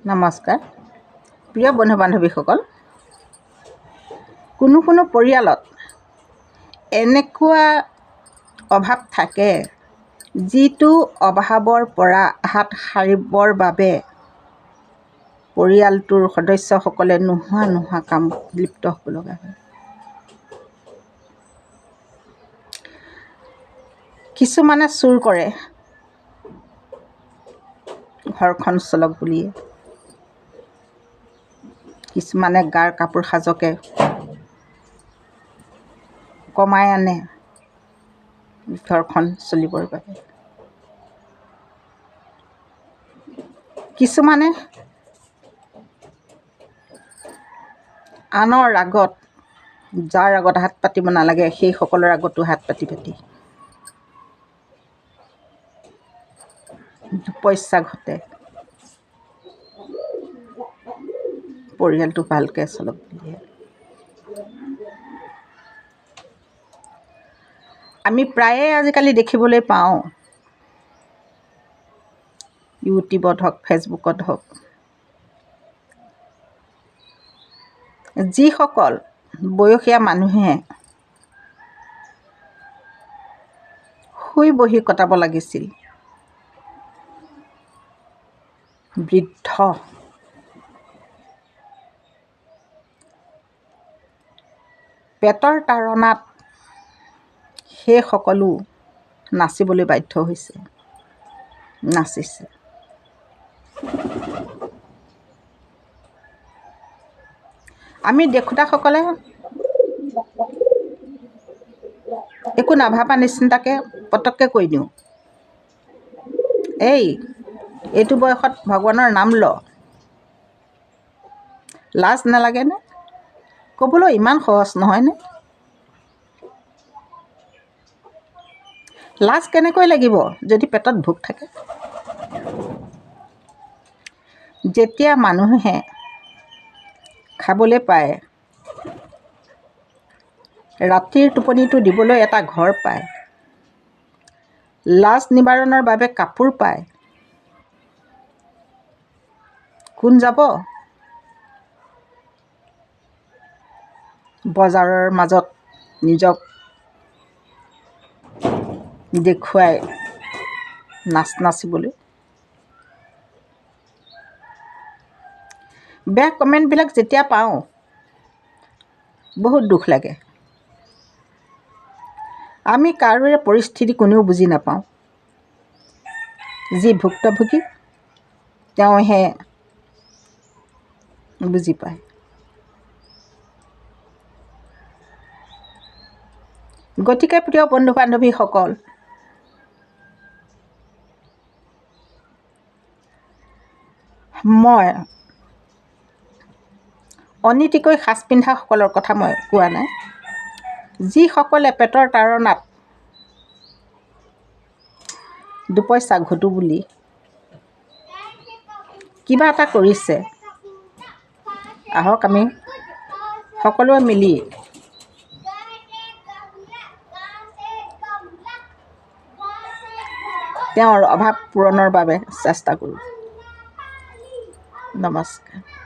নমস্কাৰ। প্ৰিয় বন্ধু বান্ধৱীসকল কোনো কোনো পৰিয়ালত এনেকুৱা অভাৱ থাকে যিটো অভাৱৰ পৰা হাত সাৰিবৰ বাবে পৰিয়ালটোৰ সদস্যসকলে নোহোৱা নোহোৱা কামত লিপ্ত হ'ব লগা হয়। কিছুমানে চুৰ কৰে ঘৰখন চলক বুলিয়ে। কিছুমানে গাৰ কাপোৰ সাজকে কমাই আনে ঘৰখন চলিবৰ বাবে। কিছুমানে আনৰ আগত যাৰ আগত হাত পাতিব নালাগে সেইসকলৰ আগতো হাত পাতি পাতি। পইচা ঘটে। পৰিয়ালটো ভালকৈ চলক বুলিয়ে আমি প্ৰায়ে আজিকালি দেখিবলৈ পাওঁ। ইউটিউবত হওক ফেচবুকত হওক। যিসকল বয়সীয়া মানুহে শুই বহি কটাব লাগিছিল বৃদ্ধ পেটৰ তাৰণাত সেই সকলো নাচিবলৈ বাধ্য হৈছে। নাচিছে। আমি দেখোঁতাসকলে একো নাভাবা নিচিন্তাকৈ পটককৈ কৈ দিওঁ। এই এইটো বয়সত ভগৱানৰ নাম ল। লাজ নালাগেনে? ক'বলৈ ইমান সহজ নহয়নে? লাজ কেনেকৈ লাগিব যদি পেটত ভোক থাকে? যেতিয়া মানুহে খাবলৈ পায় ৰাতিৰ টোপনিটো দিবলৈ এটা ঘৰ পায় লাজ নিবাৰণৰ বাবে কাপোৰ পায় কোন যাব? বজাৰৰ মাজত নিজক দেখুৱাই নাচ নাচিবলৈ। বেয়া কমেণ্টবিলাক যেতিয়া পাওঁ বহুত দুখ লাগে। আমি কাৰোৰে পৰিস্থিতি কোনেও বুজি নাপাওঁ। যি ভুক্তভোগী তেওঁহে বুজি পায়। গতিকে প্ৰিয় বন্ধু বান্ধৱীসকল মই অনীতিকৈ সাজ পিন্ধাসকলৰ কথা মই কোৱা নাই। যিসকলে পেটৰ তাৰণাত দুপইচা ঘটো বুলি কিবা এটা কৰিছে আহক আমি সকলোৱে মিলি তেওঁৰ অভাৱ পূৰণৰ বাবে চেষ্টা কৰোঁ। নমস্কাৰ।